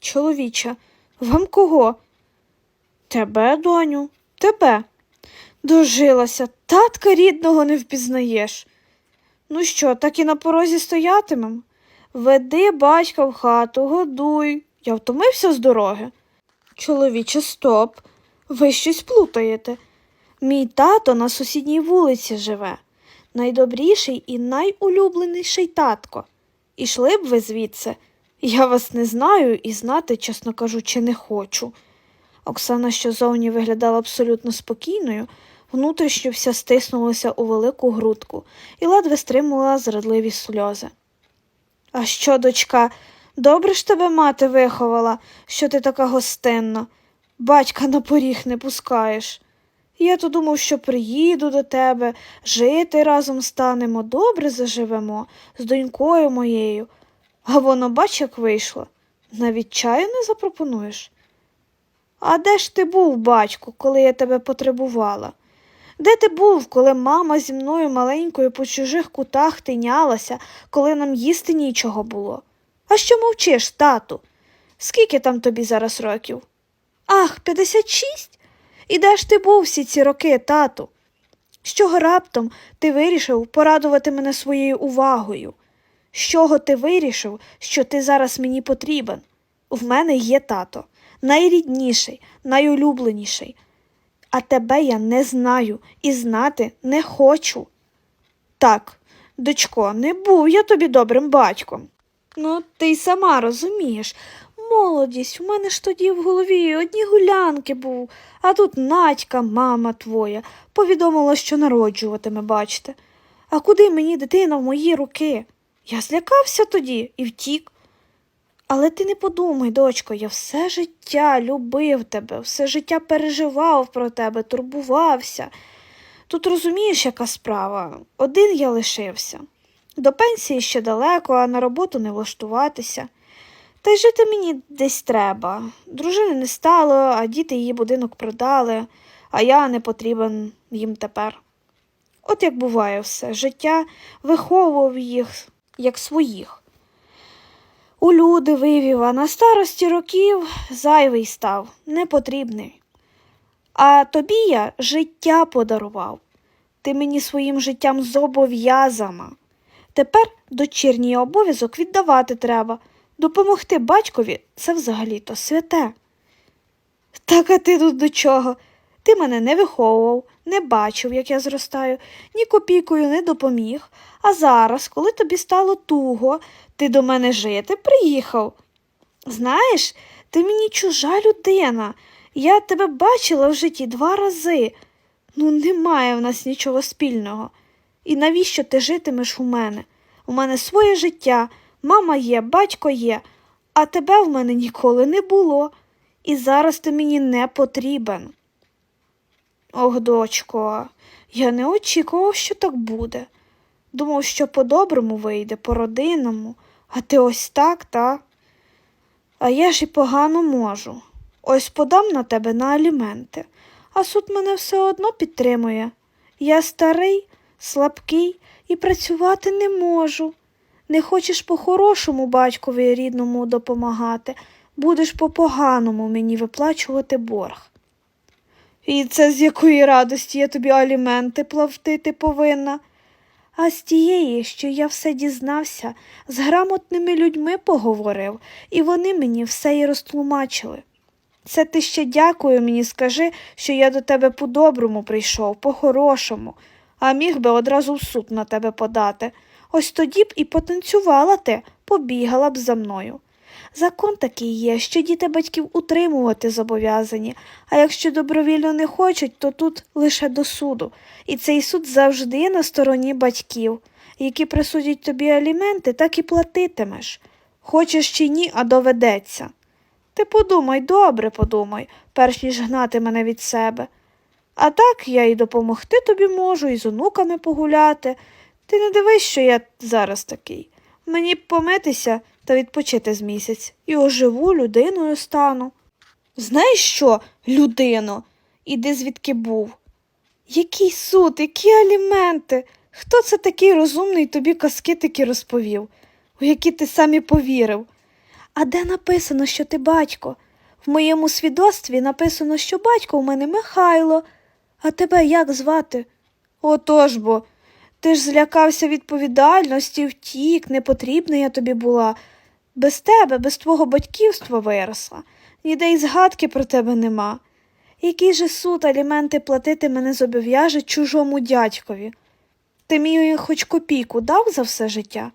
Чоловіче, вам кого? Тебе, доню, тебе. Дожилася, татка рідного не впізнаєш. Ну що, так і на порозі стоятимем? Веди батька в хату, годуй. Я втомився з дороги. Чоловіче, стоп. Ви щось плутаєте. Мій тато на сусідній вулиці живе. Найдобріший і найулюбленіший татко. Ішли б ви звідси. Я вас не знаю і знати, чесно кажучи, не хочу. Оксана, що зовні виглядала абсолютно спокійною, внутрішньо вся стиснулася у велику грудку і ледве стримувала зрадливі сльози. А що, дочка, добре ж тебе мати виховала, що ти така гостинна. Батька на поріг не пускаєш. Я то думав, що приїду до тебе, жити разом станемо, добре заживемо з донькою моєю. А воно, бач, як вийшло. Навіть чаю не запропонуєш. А де ж ти був, батьку, коли я тебе потребувала? Де ти був, коли мама зі мною маленькою по чужих кутах тинялася, коли нам їсти нічого було? А що мовчиш, тату? Скільки там тобі зараз років? Ах, 56? І де ж ти був всі ці роки, тату? З чого раптом ти вирішив порадувати мене своєю увагою? З чого ти вирішив, що ти зараз мені потрібен? В мене є тато, найрідніший, найулюбленіший. А тебе я не знаю і знати не хочу. Так, дочко, не був я тобі добрим батьком. Ну, ти й сама розумієш. Молодість, у мене ж тоді в голові одні гулянки був, а тут Надька, мама твоя, повідомила, що народжуватиме, бачите. А куди мені дитина в мої руки? Я злякався тоді і втік. Але ти не подумай, дочко, я все життя любив тебе, все життя переживав про тебе, турбувався. Тут розумієш, яка справа? Один я лишився. До пенсії ще далеко, а на роботу не влаштуватися. Та й жити мені десь треба. Дружини не стало, а діти її будинок продали, а я не потрібен їм тепер. От як буває все, життя виховував їх як своїх. У люди вивів, а на старості років зайвий став, непотрібний. А тобі я життя подарував. Ти мені своїм життям зобов'язана. Тепер дочірній обов'язок віддавати треба. Допомогти батькові це взагалі-то святе. Так а ти тут до чого? Ти мене не виховував, не бачив, як я зростаю, ні копійкою не допоміг. А зараз, коли тобі стало туго, ти до мене жити приїхав. Знаєш, ти мені чужа людина. Я тебе бачила в житті два рази. Ну, немає в нас нічого спільного. І навіщо ти житимеш у мене? У мене своє життя, мама є, батько є, а тебе в мене ніколи не було. І зараз ти мені не потрібен. Ох, дочко, я не очікував, що так буде. Думав, що по-доброму вийде, по-родинному, а ти ось так, та? А я ж і погано можу. Ось подам на тебе на аліменти, а суд мене все одно підтримує. Я старий, слабкий і працювати не можу. Не хочеш по-хорошому батькові рідному допомагати, будеш по-поганому мені виплачувати борг. І це з якої радості я тобі аліменти платити повинна? А з тієї, що я все дізнався, з грамотними людьми поговорив, і вони мені все й розтлумачили. Це ти ще дякую мені скажи, що я до тебе по-доброму прийшов, по-хорошому, а міг би одразу в суд на тебе подати. Ось тоді б і потанцювала ти, побігала б за мною. Закон такий є, що діти батьків утримувати зобов'язані, а якщо добровільно не хочуть, то тут лише до суду, і цей суд завжди на стороні батьків, які присудять тобі аліменти, так і платитимеш. Хочеш чи ні, а доведеться. Ти подумай, добре подумай, перш ніж гнати мене від себе. А так я і допомогти тобі можу, і з онуками погуляти. Ти не дивись, що я зараз такий. Мені б помитися та відпочити з місяць і оживу людиною стану. Знаєш що, людино, іди звідки був. Який суд, які аліменти? Хто це такий розумний тобі казки такі розповів, у які ти сам і повірив? А де написано, що ти батько? В моєму свідоцтві написано, що батько у мене Михайло. А тебе як звати? Отож бо. Ти ж злякався відповідальності, втік, не потрібна я тобі була. Без тебе, без твого батьківства виросла. Ніде й згадки про тебе нема. Який же суд аліменти платити мене зобов'яже чужому дядькові? Ти мені хоч копійку дав за все життя?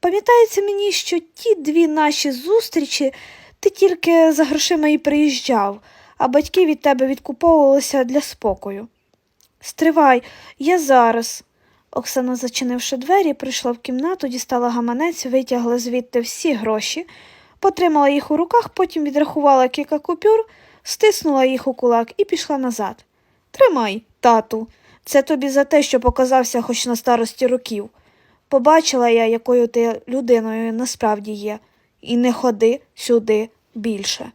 Пам'ятається мені, що ті дві наші зустрічі ти тільки за грошима і приїжджав, а батьки від тебе відкуповувалися для спокою. Стривай, я зараз. Оксана, зачинивши двері, прийшла в кімнату, дістала гаманець, витягла звідти всі гроші, потримала їх у руках, потім відрахувала кілька купюр, стиснула їх у кулак і пішла назад. Тримай, тату, це тобі за те, що показався хоч на старості років. Побачила я, якою ти людиною насправді є, і не ходи сюди більше.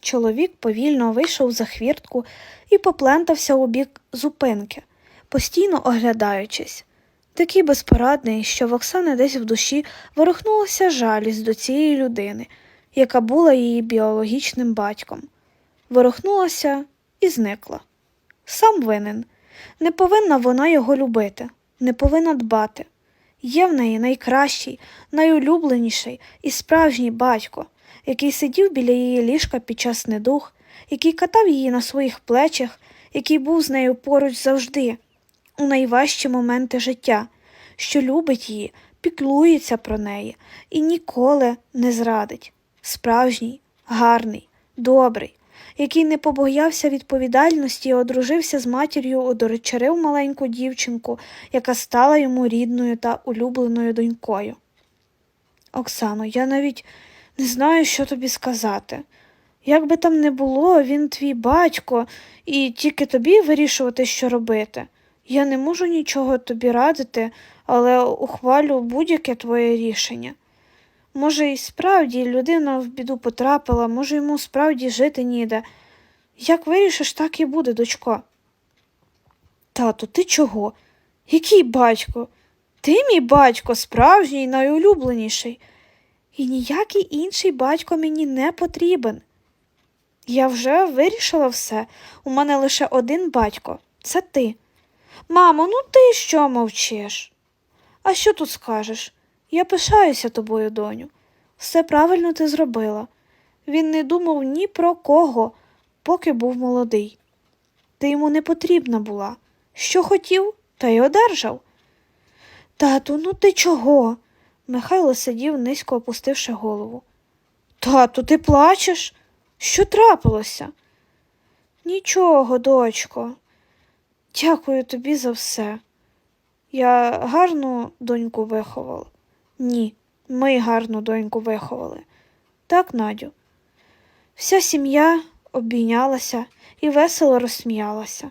Чоловік повільно вийшов за хвіртку і поплентався у бік зупинки, постійно оглядаючись. Такий безпорадний, що в Оксани десь в душі ворухнулася жалість до цієї людини, яка була її біологічним батьком. Ворухнулася і зникла. Сам винен. Не повинна вона його любити, не повинна дбати. Є в неї найкращий, найулюбленіший і справжній батько, який сидів біля її ліжка під час недух, який катав її на своїх плечах, який був з нею поруч завжди, у найважчі моменти життя, що любить її, піклується про неї і ніколи не зрадить. Справжній, гарний, добрий, який не побоявся відповідальності і одружився з матір'ю, одоречерив маленьку дівчинку, яка стала йому рідною та улюбленою донькою. Оксано, я навіть не знаю, що тобі сказати. Як би там не було, він твій батько, і тільки тобі вирішувати, що робити. Я не можу нічого тобі радити, але ухвалю будь-яке твоє рішення. Може, і справді людина в біду потрапила, може, йому справді жити ніде. Як вирішиш, так і буде, дочко. Тату, ти чого? Який батько? Ти мій батько, справжній, найулюбленіший. І ніякий інший батько мені не потрібен. Я вже вирішила все. У мене лише один батько це ти. Мамо, ну ти що мовчиш? А що тут скажеш? Я пишаюся тобою, доню. Все правильно ти зробила. Він не думав ні про кого, поки був молодий. Ти йому не потрібна була. Що хотів, та й одержав. Тату, ну ти чого? Михайло сидів, низько опустивши голову. Тату, ти плачеш? Що трапилося? Нічого, дочко. Дякую тобі за все. Я гарну доньку виховала. Ні, ми гарну доньку виховали. Так, Надю. Вся сім'я обійнялася і весело розсміялася.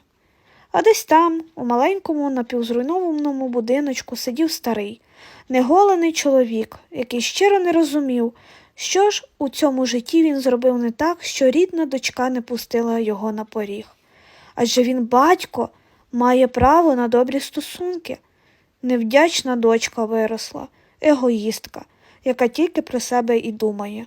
А десь там, у маленькому напівзруйнованому будиночку, сидів старий, неголений чоловік, який щиро не розумів, що ж у цьому житті він зробив не так, що рідна дочка не пустила його на поріг. Адже він батько має право на добрі стосунки. Невдячна дочка виросла, егоїстка, яка тільки про себе і думає.